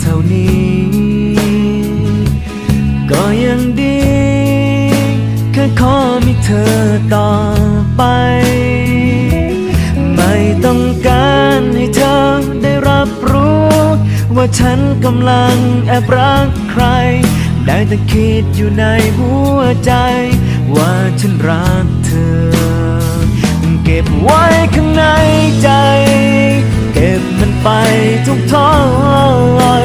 เท่านี้ ก็ยังดี แค่ขอมีเธอต่อไป ไม่ต้องการให้เธอได้รับรู้ ว่าฉันกำลังแอบรักใคร ได้แต่คิดอยู่ในหัวใจ ว่าฉันรักเธอ เก็บไว้ข้างในใจ เก็บมันไปทุกท้อย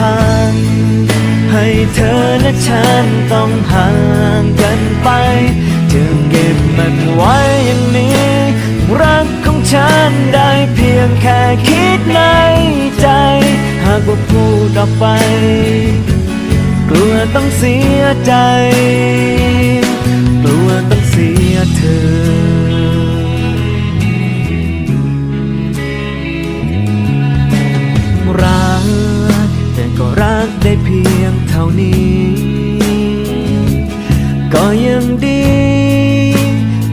มันให้เธอและฉันต้องห่างกันไปจะเก็บมันไว้อย่างนี้ รักของฉันได้เพียงแค่คิดในใจ หากว่าพูดออกไป กลัวต้องเสียใจ ก็ยังดี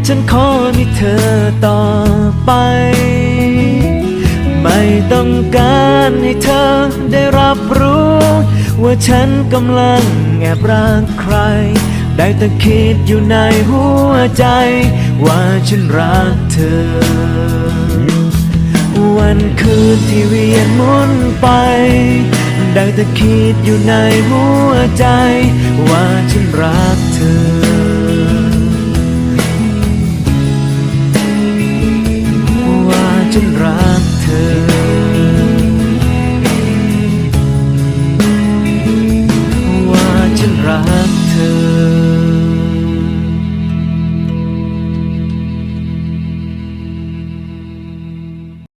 ฉันขอมีเธอต่อไป ไม่ต้องการให้เธอได้รับรู้ ว่าฉันกำลังแอบรักใคร ได้แต่คิดอยู่ในหัวใจ ว่าฉันรักเธอ วันคืนที่เวียนหมุนไปได้แต่คิดอยู่ในหัวใจ ว่าฉันรักเธอ